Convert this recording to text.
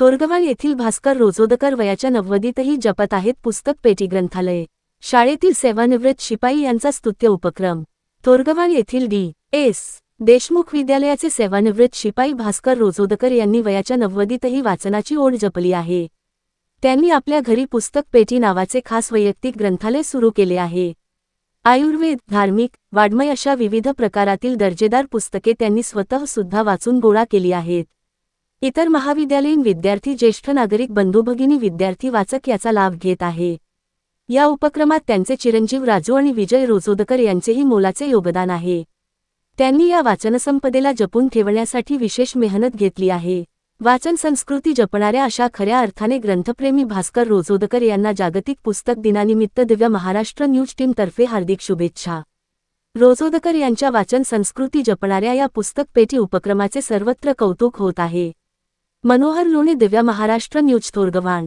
थोरगवाल येथील भास्कर रोजोदकर वयाच्या नव्वदीतही जपत आहेत पुस्तक पेटी ग्रंथालय. शाळेतील सेवानिवृत्त शिपाई यांचा स्तुत्य उपक्रम. तोरगवाल येथील डी. एस. देशमुख विद्यालयाचे सेवानिवृत्त शिपाई भास्कर रोजोदकर यांनी वयाच्या नव्वदीतही वाचनाची ओढ जपली आहे. त्यांनी आपल्या घरी पुस्तक पेटी नावाचे खास वैयक्तिक ग्रंथालय सुरू केले आहे. आयुर्वेद धार्मिक वाड्मय अशा विविध प्रकारातील दर्जेदार पुस्तके त्यांनी स्वतः सुद्धा वाचून गोळा केली आहेत. इतर महाविद्यालयीन विद्यार्थी ज्येष्ठ नागरिक बंधुभगिनी विद्यार्थी वाचक याचा लाभ घेत आहे. या उपक्रमात त्यांचे चिरंजीव राजू आणि विजय रोजोदकर यांचेही मोलाचे योगदान आहे. त्यांनी या वाचनसंपदेला जपून ठेवण्यासाठी विशेष मेहनत घेतली आहे. वाचन संस्कृती जपणाऱ्या अशा खऱ्या अर्थाने ग्रंथप्रेमी भास्कर रोजोदकर यांना जागतिक पुस्तक दिनानिमित्त दिव्य महाराष्ट्र न्यूज टीमतर्फे हार्दिक शुभेच्छा. रोजोदकर यांच्या वाचन संस्कृती जपणाऱ्या या पुस्तक पेटी उपक्रमाचे सर्वत्र कौतुक होत आहे. मनोहर लोणे दिव्य महाराष्ट्र न्यूज थोरगव्हाण